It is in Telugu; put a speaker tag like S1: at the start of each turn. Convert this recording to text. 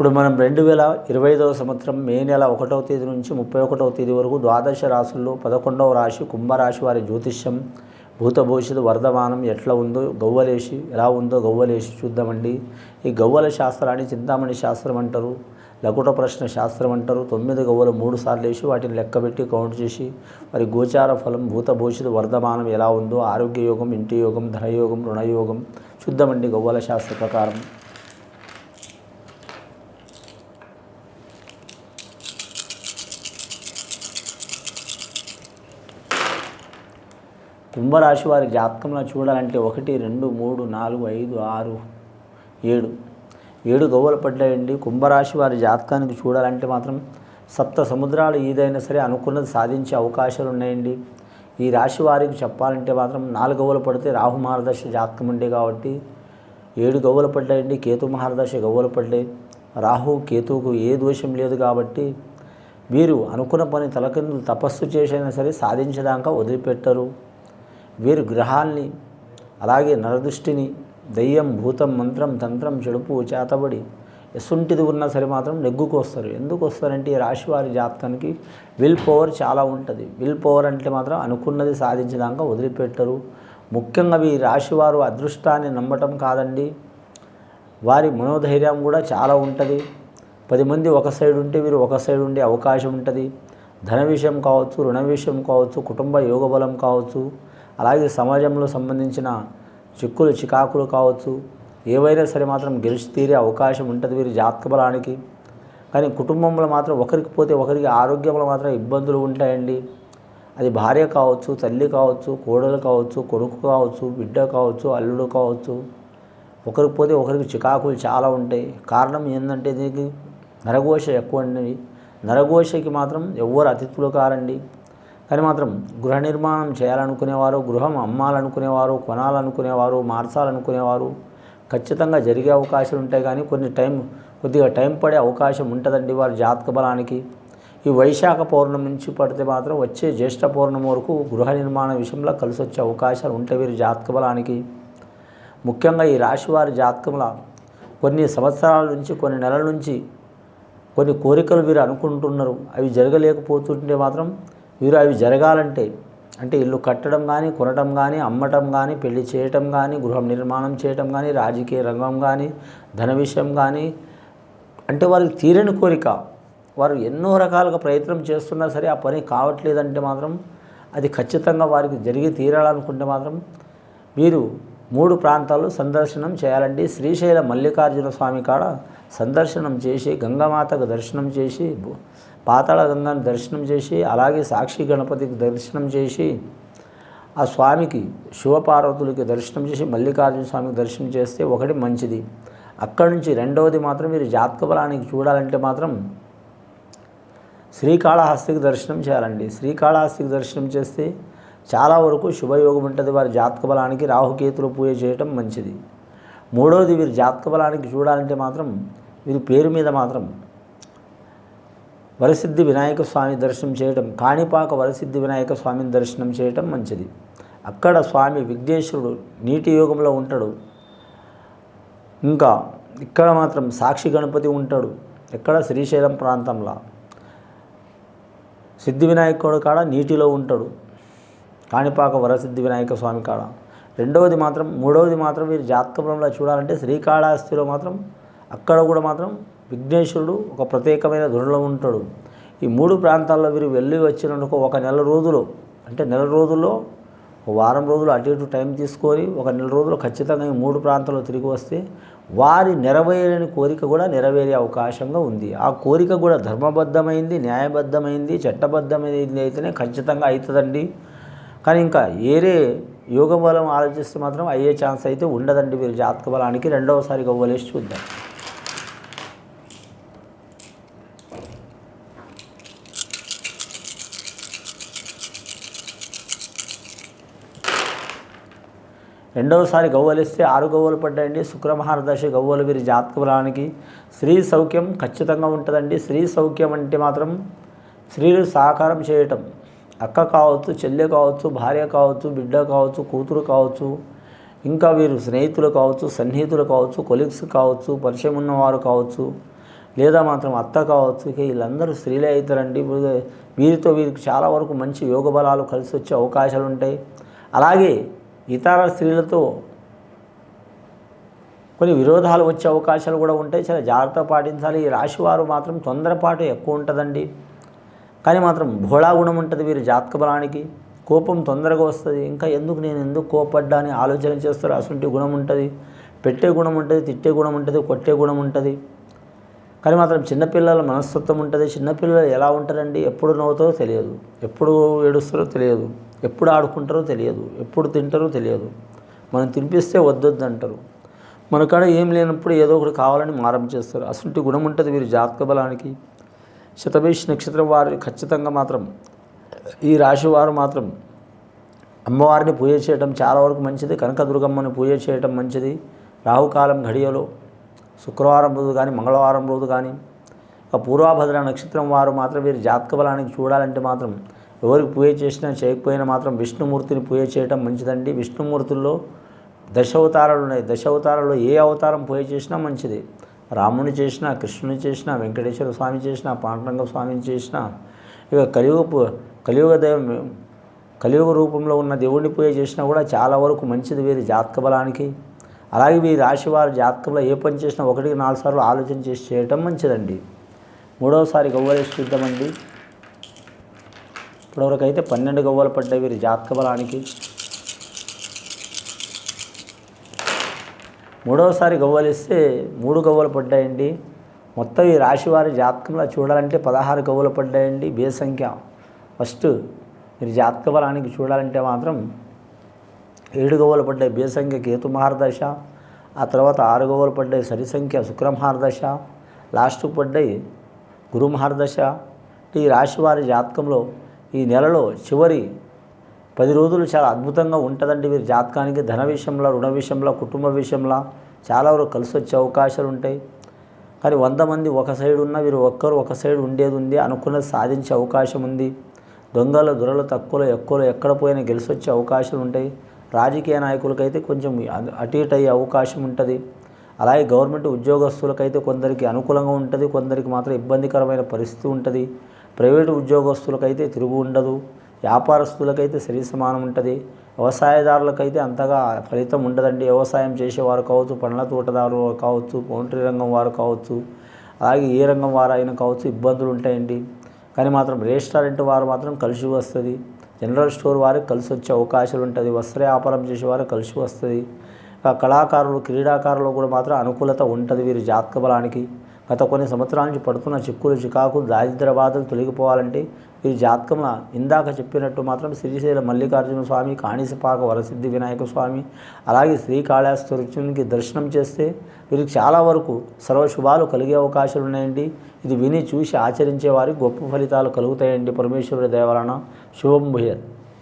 S1: ఇప్పుడు మనం రెండు వేల ఇరవై ఐదవ సంవత్సరం మే నెల ఒకటవ తేదీ నుంచి ముప్పై ఒకటవ తేదీ వరకు ద్వాదశ రాశుల్లో పదకొండవ రాశి కుంభరాశి వారి జ్యోతిష్యం భూత భవిష్యత్తు వర్ధమానం ఎట్లా ఉందో గవ్వలేసి ఎలా ఉందో గవ్వలేసి చూద్దామండి. ఈ గవ్వల శాస్త్రాన్ని చింతామణి శాస్త్రం అంటారు లకుట ప్రశ్న శాస్త్రం అంటారు. తొమ్మిది గవ్వలు మూడు సార్లు వేసి వాటిని లెక్కబెట్టి కౌంట్ చేసి వారి గోచార ఫలం భూత భవిష్యత్తు వర్ధమానం ఎలా ఉందో ఆరోగ్య యోగం ఇంటి యోగం ధనయోగం రుణయోగం చూద్దామండి గవ్వల శాస్త్ర ప్రకారం. కుంభరాశి వారి జాతకంలో చూడాలంటే ఒకటి రెండు మూడు నాలుగు ఐదు ఆరు ఏడు. ఏడు గవ్వలు పడ్డాయండి. కుంభరాశి వారి జాతకానికి చూడాలంటే మాత్రం సప్త సముద్రాలు ఏదైనా సరే అనుకున్నది సాధించే అవకాశాలు ఉన్నాయండి. ఈ రాశి వారికి చెప్పాలంటే మాత్రం నాలుగు గవ్వలు పడితే రాహు మహారదర్శ జాతకం ఉండే కాబట్టి ఏడు గవ్వలు పడ్డాయండి. కేతు మహారదశ గవ్వలు పడ్డాయి. రాహు కేతువుకు ఏ దోషం లేదు కాబట్టి మీరు అనుకున్న పని తలకిందు తపస్సు చేసైనా సరే సాధించడాక వదిలిపెట్టరు. వీరు గ్రహాల్ని అలాగే నరదృష్టిని దయ్యం భూతం మంత్రం తంత్రం చెడుపు చేతబడి ఎసుంటిది ఉన్నా సరే మాత్రం నెగ్గుకు వస్తారు ఎందుకు వస్తారంటే ఈ రాశి వారి జాతకానికి విల్ పవర్ చాలా ఉంటుంది. విల్ పవర్ అంటే మాత్రం అనుకున్నది సాధించడానికి వదిలిపెట్టరు. ముఖ్యంగా ఈ రాశివారు అదృష్టాన్ని నమ్మటం కాదండి. వారి మనోధైర్యం కూడా చాలా ఉంటుంది. పది మంది ఒక సైడ్ ఉంటే వీరు ఒక సైడ్ ఉండే అవకాశం ఉంటుంది. ధన విషయం కావచ్చు రుణ విషయం కావచ్చు కుటుంబ యోగ బలం కావచ్చు అలాగే సమాజంలో సంబంధించిన చిక్కులు చికాకులు కావచ్చు ఏవైనా సరే మాత్రం గెలిచి తీరే అవకాశం ఉంటుంది వీరి జాతక బలానికి. కానీ కుటుంబంలో మాత్రం ఒకరికి పోతే ఒకరికి ఆరోగ్యంలో మాత్రం ఇబ్బందులు ఉంటాయండి. అది భార్య కావచ్చు తల్లి కావచ్చు కోడలు కావచ్చు కొడుకు కావచ్చు బిడ్డ కావచ్చు అల్లుడు కావచ్చు. ఒకరికి పోతే ఒకరికి చికాకులు చాలా ఉంటాయి. కారణం ఏంటంటే దీనికి నరఘోష ఎక్కువ అండి నరఘోషకి మాత్రం ఎవ్వరు అతిథులు కారండి. కానీ మాత్రం గృహ నిర్మాణం చేయాలనుకునేవారు గృహం అమ్మాలనుకునేవారు కొనాలనుకునేవారు మార్చాలనుకునేవారు ఖచ్చితంగా జరిగే అవకాశాలు ఉంటాయి కానీ కొన్ని టైం కొద్దిగా టైం పడే అవకాశం ఉంటుందండి వారి జాతక బలానికి. ఈ వైశాఖ పౌర్ణమి నుంచి పడితే మాత్రం వచ్చే జ్యేష్ఠ పౌర్ణమి వరకు గృహ నిర్మాణ విషయంలో కలిసి వచ్చే అవకాశాలు ఉంటాయి వీరి జాతక బలానికి. ముఖ్యంగా ఈ రాశి వారి జాతకంలో కొన్ని సంవత్సరాల నుంచి కొన్ని నెలల నుంచి కొన్ని కోరికలు వీరు అనుకుంటున్నారు. అవి జరగలేకపోతుంటే మాత్రం వీరు అవి జరగాలంటే అంటే ఇల్లు కట్టడం కానీ కొనటం కానీ అమ్మటం కానీ పెళ్ళి చేయటం కానీ గృహం నిర్మాణం చేయటం కానీ రాజకీయ రంగం కానీ ధన విషయం కానీ అంటే వారికి తీరని కోరిక. వారు ఎన్నో రకాలుగా ప్రయత్నం చేస్తున్నా సరే ఆ పని కావట్లేదంటే మాత్రం అది ఖచ్చితంగా వారికి జరిగి తీరాలనుకుంటే మాత్రం మీరు మూడు ప్రాంతాలు సందర్శనం చేయాలండి. శ్రీశైల మల్లికార్జున స్వామి కాడ సందర్శనం చేసి గంగామాతకు దర్శనం చేసి పాతాళ గంగాను దర్శనం చేసి అలాగే సాక్షి గణపతికి దర్శనం చేసి ఆ స్వామికి శివపార్వతులకి దర్శనం చేసి మల్లికార్జున స్వామికి దర్శనం చేస్తే ఒకటి మంచిది. అక్కడి నుంచి రెండవది మాత్రం మీరు జాతక బలానికి చూడాలంటే మాత్రం శ్రీకాళహస్తికి దర్శనం చేయాలండి. శ్రీకాళహస్తికి దర్శనం చేస్తే చాలా వరకు శుభయోగం ఉంటుంది. వారి జాతక బలానికి రాహుకేతులు పూజ చేయటం మంచిది. మూడవది వీరి జాతక బలానికి చూడాలంటే మాత్రం వీరి పేరు మీద మాత్రం వరసిద్ధి వినాయక స్వామి దర్శనం చేయటం కాణిపాక వరసిద్ధి వినాయక స్వామిని దర్శనం చేయటం మంచిది. అక్కడ స్వామి విఘ్నేశ్వరుడు నీటి యోగంలో ఉంటాడు. ఇంకా ఇక్కడ మాత్రం సాక్షి గణపతి ఉంటాడు. ఎక్కడ? శ్రీశైలం ప్రాంతంలో. సిద్ధి వినాయకుడు కాడ నీటిలో ఉంటాడు. కాణిపాక వరసిద్ధి వినాయక స్వామి కాడ. రెండవది మాత్రం మూడవది మాత్రం మీరు జాతకంలో చూడాలంటే శ్రీకాళహస్తిలో మాత్రం అక్కడ కూడా మాత్రం విఘ్నేశ్వరుడు ఒక ప్రత్యేకమైన ధురలో ఉంటాడు. ఈ మూడు ప్రాంతాల్లో వీరు వెళ్ళి వచ్చినందుకు ఒక నెల రోజులు అంటే నెల రోజుల్లో వారం రోజులు అటు ఇటు టైం తీసుకొని ఒక నెల రోజులు ఖచ్చితంగా ఈ మూడు ప్రాంతాల్లో తిరిగి వస్తే వారి నెరవేరని కోరిక కూడా నెరవేరే అవకాశంగా ఉంది. ఆ కోరిక కూడా ధర్మబద్ధమైంది న్యాయబద్ధమైంది చట్టబద్ధమైంది అయితేనే ఖచ్చితంగా అవుతుందండి కానీ ఇంకా ఏరే యోగ బలం ఆలోచిస్తే మాత్రం అయ్యే ఛాన్స్ అయితే ఉండదండి. వీరి జాతక బలానికి రెండవసారి గవ్వలేసి చూద్దాం. రెండవసారి గవ్వలిస్తే ఆరు గవ్వలు పడ్డాయండి. శుక్రమహారదశ గవ్వలు వీరి జాతక బలానికి స్త్రీ సౌఖ్యం ఖచ్చితంగా ఉంటుందండి. స్త్రీ సౌఖ్యం అంటే మాత్రం స్త్రీలు సహకారం చేయటం. అక్క కావచ్చు చెల్లె కావచ్చు భార్య కావచ్చు బిడ్డ కావచ్చు కూతురు కావచ్చు ఇంకా వీరు స్నేహితులు కావచ్చు సన్నిహితులు కావచ్చు కొలీగ్స్ కావచ్చు పరిచయం ఉన్నవారు కావచ్చు లేదా మాత్రం అత్త కావచ్చు ఇక వీళ్ళందరూ స్త్రీలే అవుతారండి. వీరితో వీరికి చాలా వరకు మంచి యోగ బలాలు కలిసి వచ్చే అవకాశాలు ఉంటాయి అలాగే ఇతర స్త్రీలతో కొన్ని విరోధాలు వచ్చే అవకాశాలు కూడా ఉంటాయి. చాలా జాగ్రత్త పాటించాలి. ఈ రాశివారు మాత్రం తొందరపాటు ఎక్కువ ఉంటుందండి. కానీ మాత్రం భోళా గుణం ఉంటుంది వీరి జాతక బలానికి. కోపం తొందరగా వస్తుంది. ఇంకా ఎందుకు నేను ఎందుకు కోపడ్డా అని ఆలోచన చేస్తారు. అసంటి గుణం ఉంటుంది. పెట్టే గుణం ఉంటుంది తిట్టే గుణం ఉంటుంది కొట్టే గుణం ఉంటుంది. కానీ మాత్రం చిన్నపిల్లల మనస్తత్వం ఉంటుంది. చిన్నపిల్లలు ఎలా ఉంటారండి? ఎప్పుడు నవ్వుతారో తెలియదు. ఎప్పుడు ఏడుస్తారో తెలియదు. ఎప్పుడు ఆడుకుంటారో తెలియదు. ఎప్పుడు తింటారో తెలియదు. మనం తినిపిస్తే వద్దొద్దు అంటారు. మన కాడ ఏం లేనప్పుడు ఏదో ఒకటి కావాలని మారం చేస్తారు. అసలు గుణం ఉంటుంది వీరి జాతక బలానికి. శతభేష్ నక్షత్రం వారు ఖచ్చితంగా మాత్రం ఈ రాశి వారు మాత్రం అమ్మవారిని పూజ చేయడం చాలా వరకు మంచిది. కనకదుర్గమ్మని పూజ చేయడం మంచిది. రాహుకాలం ఘడియలో శుక్రవారం రోజు కానీ మంగళవారం రోజు కానీ ఇక పూర్వభద్ర నక్షత్రం వారు మాత్రం వీరి జాతక బలానికి చూడాలంటే మాత్రం ఎవరికి పూజ చేసినా చేయకపోయినా మాత్రం విష్ణుమూర్తిని పూజ చేయడం మంచిదండి. విష్ణుమూర్తుల్లో దశ అవతారాలు ఉన్నాయి దశ అవతారాల్లో ఏ అవతారం పూజ చేసినా మంచిది. రాముని చేసినా కృష్ణుని చేసినా వెంకటేశ్వర స్వామి చేసినా పాండురంగ స్వామిని చేసినా ఇక కలియుగ కలియుగ దైవం కలియుగ రూపంలో ఉన్న దేవుడిని పూజ చేసినా కూడా చాలా వరకు మంచిది వీరి జాతక బలానికి. అలాగే మీ రాశివారి జాతకంలో ఏ పని చేసినా ఒకటికి నాలుగు సార్లు ఆలోచన చేసి చేయటం మంచిదండి. మూడవసారి గవ్వలేసి చూద్దామండి. ఇప్పటివరకు అయితే పన్నెండు గవ్వలు పడ్డాయి వీరి జాతక బలానికి. మూడవసారి గవ్వలిస్తే మూడు గవ్వలు పడ్డాయండి. మొత్తం ఈ రాశివారి జాతకంలో చూడాలంటే పదహారు గవ్వలు పడ్డాయండి. బే సంఖ్య. ఫస్ట్ మీరు జాతక బలానికి చూడాలంటే మాత్రం ఏడు గవ్వలు పడ్డాయి బేసంఖ్య కేతు మహారదశ ఆ తర్వాత ఆరు గవ్వలు పడ్డాయి సరి సంఖ్య శుక్ర మహారదశ లాస్ట్కు పడ్డాయి గురు మహారదశ ఈ రాశి వారి జాతకంలో ఈ నెలలో చివరి పది రోజులు చాలా అద్భుతంగా ఉంటుందండి వీరి జాతకానికి. ధన విషయంలో రుణ విషయంలో కుటుంబ విషయంలో చాలా వరకు కలిసి వచ్చే అవకాశాలు ఉంటాయి. కానీ వంద మంది ఒక సైడ్ ఉన్న వీరు ఒక్కరు ఒక సైడ్ ఉండేది ఉంది అనుకున్నది సాధించే అవకాశం ఉంది. దొంగలు దొరలు తక్కువలో ఎక్కువలో ఎక్కడ పోయినా గెలిచి వచ్చే అవకాశాలు ఉంటాయి. రాజకీయ నాయకులకైతే కొంచెం అటు ఇటు అయ్యే అవకాశం ఉంటుంది. అలాగే గవర్నమెంట్ ఉద్యోగస్తులకైతే కొందరికి అనుకూలంగా ఉంటుంది కొందరికి మాత్రం ఇబ్బందికరమైన పరిస్థితి ఉంటుంది. ప్రైవేటు ఉద్యోగస్తులకైతే తిరుగు ఉండదు వ్యాపారస్తులకైతే సరి సమానం ఉంటుంది. వ్యవసాయదారులకైతే అంతగా ఫలితం ఉండదండి. వ్యవసాయం చేసేవారు కావచ్చు పండ్ల తోటదారు కావచ్చు పౌంట్రీ రంగం వారు కావచ్చు అలాగే ఏ రంగం వారు అయినా కావచ్చు ఇబ్బందులు ఉంటాయండి. కానీ మాత్రం రెస్టారెంట్ వారు మాత్రం కలిసి వస్తుంది. జనరల్ స్టోర్ వారికి కలిసి వచ్చే అవకాశాలు ఉంటుంది. వస్త్ర వ్యాపారం చేసేవారు కలిసి వస్తుంది. కళాకారులు క్రీడాకారులు కూడా మాత్రం అనుకూలత ఉంటుంది వీరి జాతక బలానికి. గత కొన్ని సంవత్సరాల నుంచి పడుతున్న చిక్కులు చికాకులు దారిద్ర బాధలు తొలగిపోవాలంటే ఈ జాతకంలో ఇందాక చెప్పినట్టు మాత్రం శ్రీశైల మల్లికార్జున స్వామి కాణిసపాక వరసిద్ధి వినాయక స్వామి అలాగే శ్రీకాళహస్తీశ్వరునికి దర్శనం చేస్తే వీరికి చాలా వరకు సర్వశుభాలు కలిగే అవకాశాలు ఉన్నాయండి. ఇది విని చూసి ఆచరించే వారికి గొప్ప ఫలితాలు కలుగుతాయండి. పరమేశ్వరుడి దేవాలన శుభం భూయత్.